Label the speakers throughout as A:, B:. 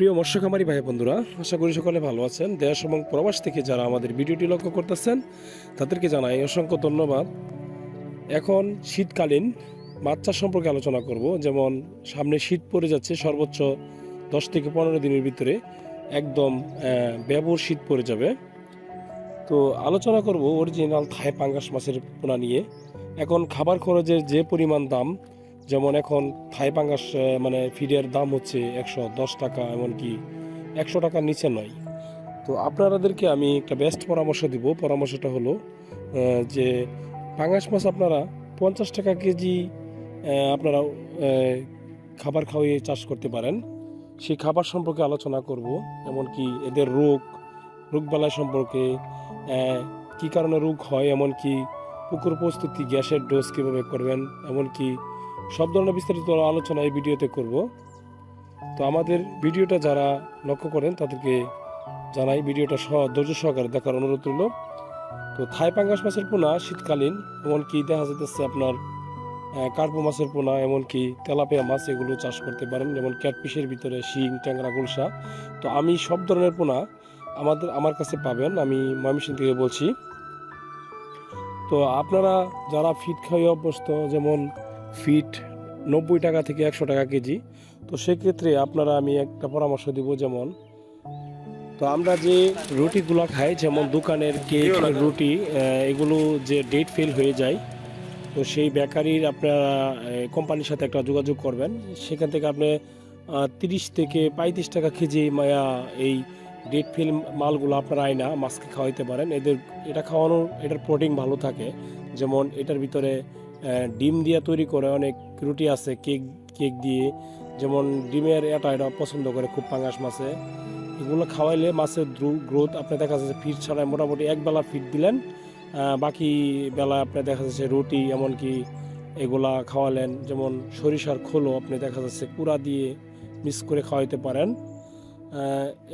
A: প্রিয় মৎস্য খামারি ভাই বন্ধুরা, আশা করি সকলে ভালো আছেন। দেশ এবং প্রবাস থেকে যারা আমাদের ভিডিওটি লক্ষ্য করতেছেন, তাদেরকে জানাই অসংখ্য ধন্যবাদ। এখন শীতকালীন মাছ চাষ সম্পর্কে আলোচনা করব। যেমন, সামনে শীত পড়ে যাচ্ছে, সর্বোচ্চ দশ থেকে পনেরো দিনের ভিতরে একদম ব্যাপক শীত পড়ে যাবে। তো আলোচনা করব অরিজিনাল থাই পাঙ্গাস মাছের পোনা নিয়ে। এখন খাবার খরচের যে পরিমাণ দাম যেমন এখন থাই পাঙ্গাস মানে ফিডের দাম হচ্ছে একশো দশ টাকা, এমনকি একশো টাকার নিচে নয়। তো আপনাদেরকে আমি একটা বেস্ট পরামর্শ দিব। পরামর্শটা হলো যে পাঙ্গাস মাছ আপনারা পঞ্চাশ টাকা কেজি আপনারা খাবার খাওয়িয়ে চাষ করতে পারেন। সেই খাবার সম্পর্কে আলোচনা করব, এমনকি এদের রোগ, রোগবালাই সম্পর্কে কি কারণে রোগ হয়, এমনকি পুকুর প্রস্তুতি গ্যাসের ডোজ কীভাবে করবেন, এমনকি সব ধরনের বিস্তারিত আলোচনা এই ভিডিওতে করব। তো আমাদের ভিডিওটা যারা লক্ষ্য করেন, তাদেরকে জানাই ভিডিওটা সহ ধৈর্য সহকারে দেখার অনুরোধ রইল। তো থাই পাঙ্গাস মাছের পোনা শীতকালীন, এমনকি দেখা যেতেছে আপনার কার্পো মাছের পোনা, এমনকি তেলাপিয়া মাছ, এগুলো চাষ করতে পারেন, যেমন ক্যাটফিশের ভিতরে শিং, ট্যাংরা, গুলশা। তো আমি সব ধরনের পোনা আমাদের, আমার কাছে পাবেন, আমি ময়মনসিং থেকে বলছি। তো আপনারা যারা ফিট খাইয়ে অভ্যস্ত, যেমন ফিট নব্বই টাকা থেকে একশো টাকা কেজি। তো সেক্ষেত্রে আপনারা আমি একটা পরামর্শ দিব যেমন তো আমরা যে রুটিগুলো খাই যেমন দোকানের কেক রুটি এগুলো যে ডেট ফেল হয়ে যায় তো সেই বেকারির আপনারা কোম্পানির সাথে একটা যোগাযোগ করবেন। সেখান থেকে আপনি তিরিশ থেকে পঁয়ত্রিশ টাকা কেজি মায়া এই ডেট ফেল মালগুলো আপনারা আয়না মাছকে খাওয়াইতে পারেন। এদের এটা খাওয়ানোর এটার প্রোটিন ভালো থাকে। যেমন এটার ভিতরে ডিম দিয়ে তৈরি করে অনেক রুটি আছে, কেক কেক দিয়ে। যেমন ডিমের এটা এটা পছন্দ করে, খুব পাঙ্গাস মাছে। এগুলো খাওয়াইলে মাছের গ্রোথ আপনি দেখা যাচ্ছে ফিট ছাড়া মোটামুটি এক বেলা ফিট দিলেন বাকি বেলা আপনি দেখা যাচ্ছে রুটি এমনকি এগুলা খাওয়ালেন। যেমন সরিষার খোলও আপনি দেখা যাচ্ছে কুড়া দিয়ে মিক্স করে খাওয়াইতে পারেন।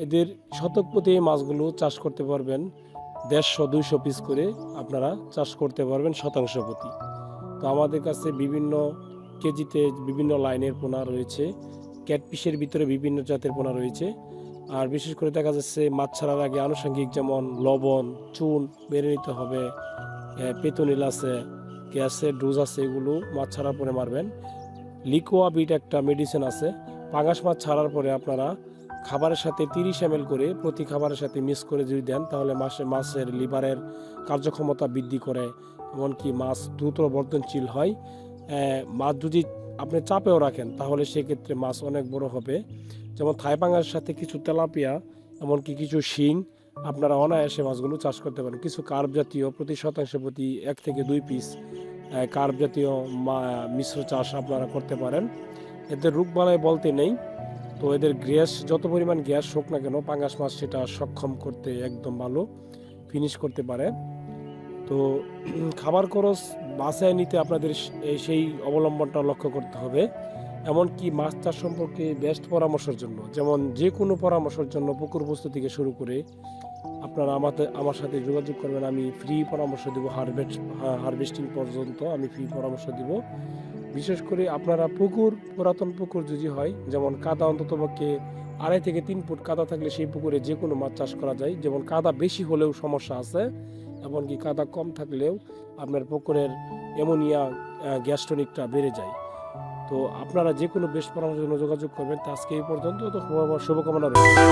A: এদের শতক প্রতি এই মাছগুলো চাষ করতে পারবেন, দেড়শো দুইশো পিস করে আপনারা চাষ করতে পারবেন শতাংশ প্রতি। তো আমাদের কাছে বিভিন্ন কেজিতে বিভিন্ন লাইনের পোনা রয়েছে ক্যাটপিসের ভিতরে বিভিন্ন জাতের পোনা রয়েছে। আর বিশেষ করে দেখা যাচ্ছে মাছ ছাড়ার আগে আনুষঙ্গিক যেমন লবণ, চুন বেড়ে নিতে হবে পেতনিল আছে গ্যাসের ডোজ আছে, এগুলো মাছ ছাড়ার পরে মারবেন। লিকোয়া বিট একটা মেডিসিন আছে, পাঙাশ মাছ ছাড়ার পরে আপনারা খাবারের সাথে তিরিশ এম করে প্রতি খাবারের সাথে মিক্স করে যদি দেন, তাহলে মাসে, মাছের লিভারের কার্যক্ষমতা বৃদ্ধি করে। এমনকি মাছ দ্রুত বর্ধনশীল হয় মাছ যদি আপনি চাপেও রাখেন, তাহলে সেক্ষেত্রে মাছ অনেক বড় হবে। যেমন থাই পাঙ্গার সাথে কিছু তেলাপিয়া, এমনকি কিছু শিং, আপনারা অনায়াসে মাছগুলো চাষ করতে পারেন। কিছু কার্ব জাতীয়, প্রতি শতাংশ প্রতি এক থেকে দুই পিস কার্ব জাতীয় মিশ্র চাষ আপনারা করতে পারেন। এদের রোগবালাই বলতে নেই, তো এদের গ্যাস, যত পরিমাণ গ্যাস হোক না কেন পাঙ্গাস মাছ সেটা সক্ষম করতে একদম ভালো ফিনিশ করতে পারে। তো খাবার খরচ বাসায় নিতে আপনাদের সেই অবলম্বনটা লক্ষ্য করতে হবে। এমনকি মাছ চাষ সম্পর্কে বেস্ট পরামর্শের জন্য, যেমন যে কোনো পরামর্শের জন্য পুকুর বস্তু থেকে শুরু করে আপনারা আমাদের আমার সাথে যোগাযোগ করবেন, আমি ফ্রি পরামর্শ দেবো হারভেস্ট হারভেস্টিং পর্যন্ত আমি ফ্রি পরামর্শ দিব। বিশেষ করে আপনারা পুকুর, পুরাতন পুকুর যদি হয়, যেমন কাদা অন্ততপক্ষে আড়াই থেকে তিন ফুট কাদা থাকলে সেই পুকুরে যে কোনো মাছ চাষ করা যায়। যেমন কাদা বেশি হলেও সমস্যা আছে এমনকি কাদা কম থাকলেও আপনার পুকুরের অ্যামোনিয়া গ্যাস্ট্রনিকটা বেড়ে যায়। তো আপনারা যে কোনো বেশ পরামর্শের জন্য যোগাযোগ করবেন। তা আজকে এই পর্যন্ত। তো শুভ- শুভকামনা রইল।